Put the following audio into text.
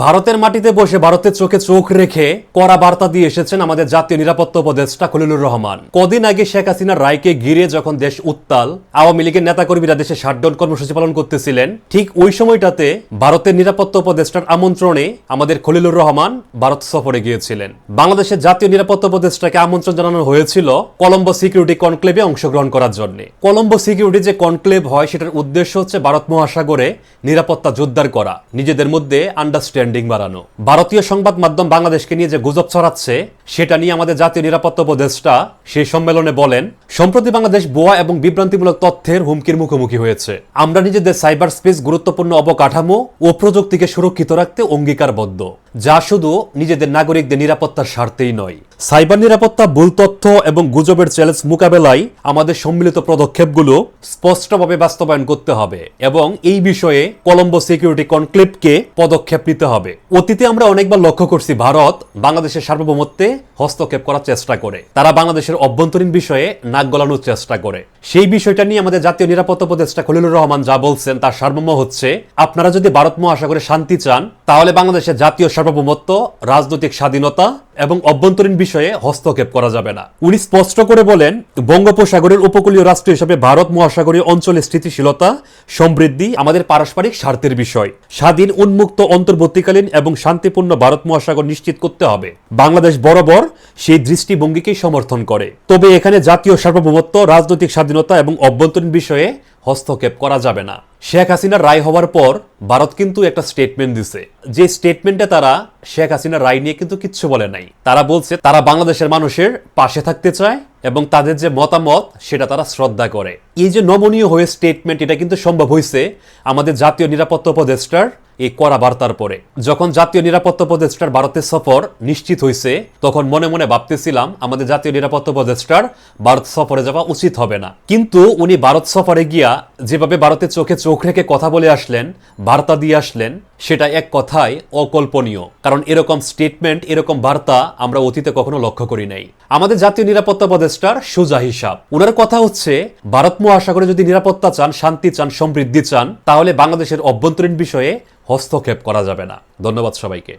ভারতের মাটিতে বসে ভারতের চোখে চোখ রেখে কড়া বার্তা দিয়ে এসেছেন আমাদের জাতীয় নিরাপত্তা উপদেষ্টা খলিলুর রহমান। কদিন আগে শেখ হাসিনার রায়কে ঘিরে যখন দেশ উত্তাল, আওয়ামী লীগের নেতাকর্মীরা দেশে শাটডাউন কর্মসূচি পালন করতেছিলেন, ঠিক ওই সময়টাতে ভারতের নিরাপত্তা উপদেষ্টার আমন্ত্রণে আমাদের খলিলুর রহমান ভারত সফরে গিয়েছিলেন। বাংলাদেশের জাতীয় নিরাপত্তা উপদেষ্টাকে আমন্ত্রণ জানানো হয়েছিল কলম্বো সিকিউরিটি কনক্লেভে অংশগ্রহণ করার জন্য। কলম্বো সিকিউরিটি যে কনক্লেভ হয়, সেটার উদ্দেশ্য হচ্ছে ভারত মহাসাগরে নিরাপত্তা জোরদার করা, নিজেদের মধ্যে আন্ডারস্ট্যান্ডিং বাড়ানো। ভারতীয় সংবাদ মাধ্যম বাংলাদেশকে নিয়ে যে গুজব ছড়াচ্ছে, সেটা নিয়ে আমাদের জাতীয় নিরাপত্তা উপদেষ্টা সেই সম্মেলনে বলেন, সম্প্রতি বাংলাদেশ বোয়া এবং বিভ্রান্তিমূলক তথ্যের হুমকির মুখোমুখি হয়েছে। আমরা নিজেদের সাইবার স্পেস গুরুত্বপূর্ণ অবকাঠামো ও প্রযুক্তিকে সুরক্ষিত রাখতে অঙ্গীকারবদ্ধ। যা শুধু নিজেদের নাগরিকদের নিরাপত্তার স্বার্থেই নয় সাইবার নিরাপত্তা, ভুল তথ্য এবং গুজবের চ্যালেঞ্জ মোকাবেলায় আমাদের সম্মিলিত পদক্ষেপগুলো স্পষ্টভাবে বাস্তবায়ন করতে হবে এবং এই বিষয়ে কলম্বো সিকিউরিটি কনক্লেভকে পদক্ষেপ নিতে হবে। অতীতে আমরা অনেকবার লক্ষ্য করছি ভারত বাংলাদেশের সার্বভৌমত্বে হস্তক্ষেপ করার চেষ্টা করে। তারা বাংলাদেশের অভ্যন্তরীণ বিষয়ে নাক গলানোর চেষ্টা করে। সেই বিষয়টা নিয়ে আমাদের জাতীয় নিরাপত্তা উপদেষ্টা খলিলুর রহমান যা বলছেন তার সার্বভৌম হচ্ছে, আপনারা যদি ভারত মহাসাগরে শান্তি চান, তাহলে বাংলাদেশের জাতীয় সার্বভৌমত্ব, রাজনৈতিক স্বাধীনতা এবং অভ্যন্তরীণ বিষয়ে হস্তক্ষেপ করা যাবে না। উনি স্পষ্ট করে বলেন, বঙ্গোপসাগরের উপকূলীয় রাষ্ট্র হিসেবে ভারত মহাসাগরীয় অঞ্চলের স্থিতিশীলতা, সমৃদ্ধি আমাদের পারস্পরিক স্বার্থের বিষয়। স্বাধীন, উন্মুক্ত, অন্তর্বর্তীকালীন এবং শান্তিপূর্ণ ভারত মহাসাগর নিশ্চিত করতে হবে। বাংলাদেশ বরাবর সেই দৃষ্টিভঙ্গিকেই সমর্থন করে। তবে এখানে জাতীয় সার্বভৌমত্ব, রাজনৈতিক স্বাধীনতা এবং অভ্যন্তরীণ বিষয়ে হস্তক্ষেপ করা যাবে না। শেখ হাসিনার রায় হওয়ার পর ভারত কিন্তু একটা স্টেটমেন্ট দিছে। যে স্টেটমেন্টে তারা শেখ হাসিনার রায় নিয়ে কিন্তু কিচ্ছু বলে নাই। তারা বলছে, তারা বাংলাদেশের মানুষের পাশে থাকতে চায় এবং তাদের যে মতামত, সেটা তারা শ্রদ্ধা করে। এই যে নমনীয় হয়ে স্টেটমেন্ট এটা কিন্তু সম্ভব হয়েছে আমাদের জাতীয় নিরাপত্তা উপদেষ্টার এই কড়া বার্তার পরে। যখন জাতীয় নিরাপত্তা উপদেষ্টার ভারতের সফর নিশ্চিত হয়েছে তখন মনে মনে ভাবতেছিলাম, আমাদের জাতীয় নিরাপত্তা উপদেষ্টার ভারত সফরে যাওয়া উচিত হবে না। কিন্তু উনি ভারত সফরে গিয়া যেভাবে ভারতের চোখে চোখ রেখে কথা বলে আসলেন, বার্তা দিয়ে আসলেন, সেটা এক কথায় অকল্পনীয়। কারণ এরকম স্টেটমেন্ট এরকম বার্তা আমরা অতীতে কখনো লক্ষ্য করি নাই। আমাদের জাতীয় নিরাপত্তা উপদেষ্টার সোজা হিসাব। ওনার কথা হচ্ছে, ভারত মহাসাগরে যদি নিরাপত্তা চান, শান্তি চান, সমৃদ্ধি চান, তাহলে বাংলাদেশের অভ্যন্তরীণ বিষয়ে হস্তক্ষেপ করা যাবে না। ধন্যবাদ সবাইকে।